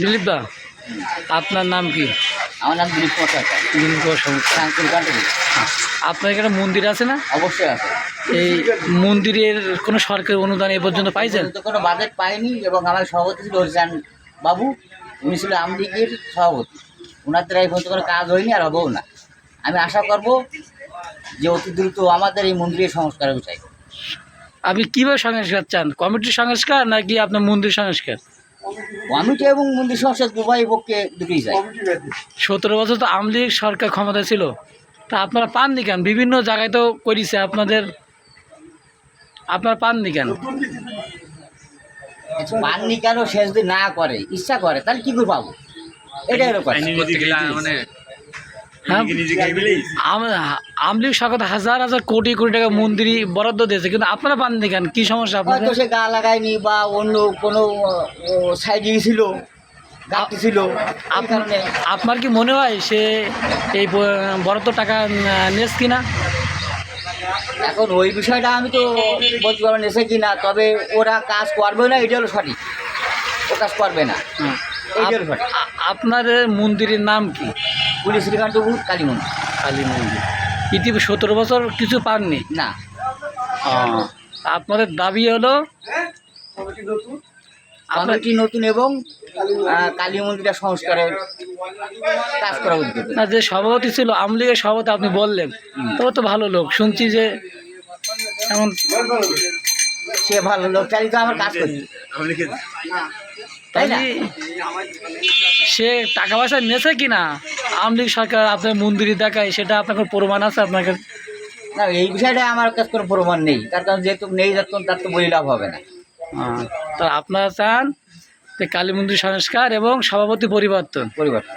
দিলীপ দা আপনার নাম কি? আমার নাম দিলীপ কুমার সরকার। দিলীপ কুমার সরকার। আপনার এখানে মন্দির আছে না? অবশ্যই আছে। এই মন্দিরের কোনো সরকারি অনুদান এ পর্যন্ত পাইছেন? তো কোনো বাজেট পাইনি এবং আমার সভাপতি ছিল হরিচান বাবু। উনি ছিল আমলিগের সভাপতি। ওনার দ্বারা এই পর্যন্ত কোনো কাজ হয়নি আর হবেও না। আমি আশা করব যে অতি দ্রুত আমাদের এই মন্দিরের সংস্কার চাই। আপনি কীভাবে সংস্কার চান? কমিটির সংস্কার নাকি আপনার মন্দির সংস্কার? কমিটি এবং মন্ত্রী সংসদ উভয় পক্ষে দুটোই সতেরো বছর তো আওয়ামী লীগ সরকার ক্ষমতা ছিল। তা আপনারা পাননি কেন? বিভিন্ন জায়গায় তো করেছে আপনাদের। আপনারা পাননি কেন? পাননি কেন? সে যদি না করে ইচ্ছা করে তাহলে কি করে পাবো এটাই হলো হ্যাঁ? আওয়ামী লীগ সরকার হাজার হাজার কোটি কোটি টাকা মন্দিরই বরাদ্দ দিয়েছে কিন্তু আপনারা পাননি কেন? কী সমস্যা আপনাদের? হয়তো সে গা লাগায়নি বা অন্য কোনো সাইডে ছিল গাছটি ছিল আপনার কি মনে হয় সে এই বরাদ্দ টাকা নেস কিনা? এখন ওই বিষয়টা আমি তো বলতে পারব না এসে কিনা তবে ওরা কাজ করবে না এটা হলো সঠিক। ও কাজ করবে না। এইটা হলো সঠিক। আ- আপনার মন্দিরের নাম কি? পুলিশ শ্রীকান্তপুর কালী মন্দির কালী মন্দির ইতিপূর্বে সতেরো বছর কিছু পাননি? না। আপনাদের দাবি হলো? আপনার কমিটি নতুন এবং কালী মন্দিরটা সংস্কারের কাজ করা উচিত না যে সভাপতি ছিল আওয়ামী লীগের সভাপতি আপনি বললেন তো তো ভালো লোক শুনছি যে এমন সে ভালো লোক চালিত আমার কাজ করছে। তাই না? তাই সে টাকা পয়সা নেছে কিনা? আওয়ামী লীগ সরকার আপনার মন্দিরে দেখায় সেটা আপনার কোনো প্রমাণ আছে আপনার কাছে? না এই বিষয়টা আমার কাছে কোনো প্রমাণ নেই। তার কারণ যেহেতু নেই যখন তার তো বলি লাভ হবে না। তা আপনারা চান যে কালী মন্দির সংস্কার এবং সভাপতি পরিবর্তন। পরিবর্তন।